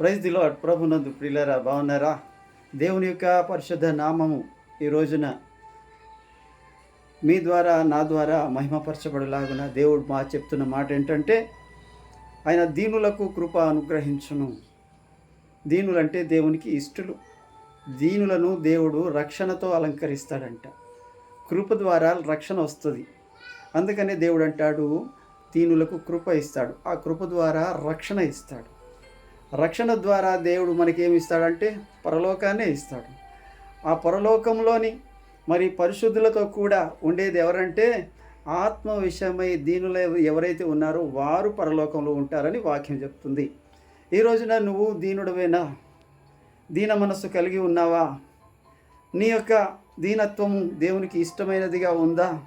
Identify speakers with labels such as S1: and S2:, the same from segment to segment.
S1: Praise the lord ప్రభునందు ప్రియులరా బాగున్నారా? దేవుని యొక్క పరిశుద్ధ నామము ఈ రోజున మీ ద్వారా నా ద్వారా మహిమపరచబడలాగున దేవుడు మా చెప్తున్న మాట ఏంటంటే ఆయన దీనులకు కృప అనుగ్రహించును. దీనులంటే దేవునికి ఇష్టలు. దీనులను దేవుడు రక్షణతో అలంకరిస్తాడంట. కృప ద్వారా రక్షణ వస్తుంది. అందుకనే దేవుడు అంటాడు దీనులకు కృప ఇస్తాడు. ఆ కృప ద్వారా రక్షణ ఇస్తాడు. రక్షణ ద్వారా దేవుడు మనకి ఏమి ఇస్తాడంటే పరలోకాన్నే ఇస్తాడు. ఆ పరలోకంలోని మరి పరిశుద్ధులతో కూడా ఉండేది ఎవరంటే ఆత్మ విషయమై దీనిలో ఎవరైతే ఉన్నారో వారు పరలోకంలో ఉంటారని వాక్యం చెప్తుంది. ఈ రోజున నువ్వు దీనుడవేనా? దీన మనస్సు కలిగి ఉన్నావా? నీ యొక్క దీనత్వము దేవునికి ఇష్టమైనదిగా ఉందా?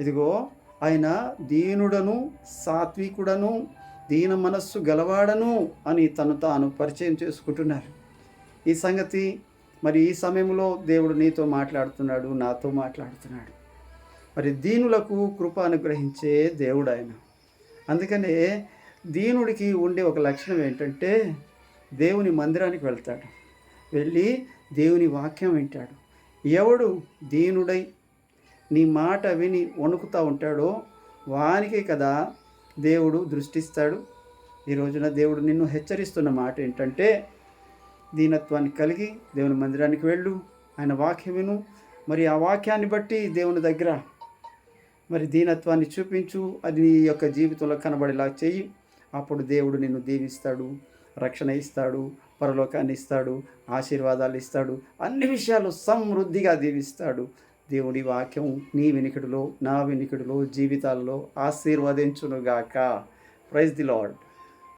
S1: ఇదిగో ఆయన దీనుడను సాత్వికుడను దీన మనస్సు గలవాడను అని తను తాను పరిచయం చేసుకుంటున్నారు. ఈ సంగతి మరి ఈ సమయంలో దేవుడు నీతో మాట్లాడుతున్నాడు నాతో మాట్లాడుతున్నాడు. మరి దీనులకు కృప అనుగ్రహించే దేవుడు ఆయన. అందుకనే దీనుడికి ఉండే ఒక లక్షణం ఏంటంటే దేవుని మందిరానికి వెళ్తాడు. వెళ్ళి దేవుని వాక్యం వింటాడు. ఎవడు దీనుడై నీ మాట విని వణుకుతూ ఉంటాడో వానికే కదా దేవుడు దృష్టిస్తాడు. ఈ రోజున దేవుడు నిన్ను హెచ్చరిస్తున్న మాట ఏంటంటే దీనత్వాన్ని కలిగి దేవుని మందిరానికి వెళ్ళు. ఆయన వాక్యం విను. మరి ఆ వాక్యాన్ని బట్టి దేవుని దగ్గర మరి దీనత్వాన్ని చూపించు. అది నీ యొక్క జీవితంలో కనబడేలా చెయ్యి. అప్పుడు దేవుడు నిన్ను దీవిస్తాడు రక్షణ ఇస్తాడు పరలోకాన్ని ఇస్తాడు ఆశీర్వాదాలు ఇస్తాడు అన్ని విషయాలు సమృద్ధిగా దీవిస్తాడు. దేవుడి వాక్యం నీ వినికిడిలో నా వినికిడిలో జీవితాల్లో ఆశీర్వదించునుగాక. Praise the lord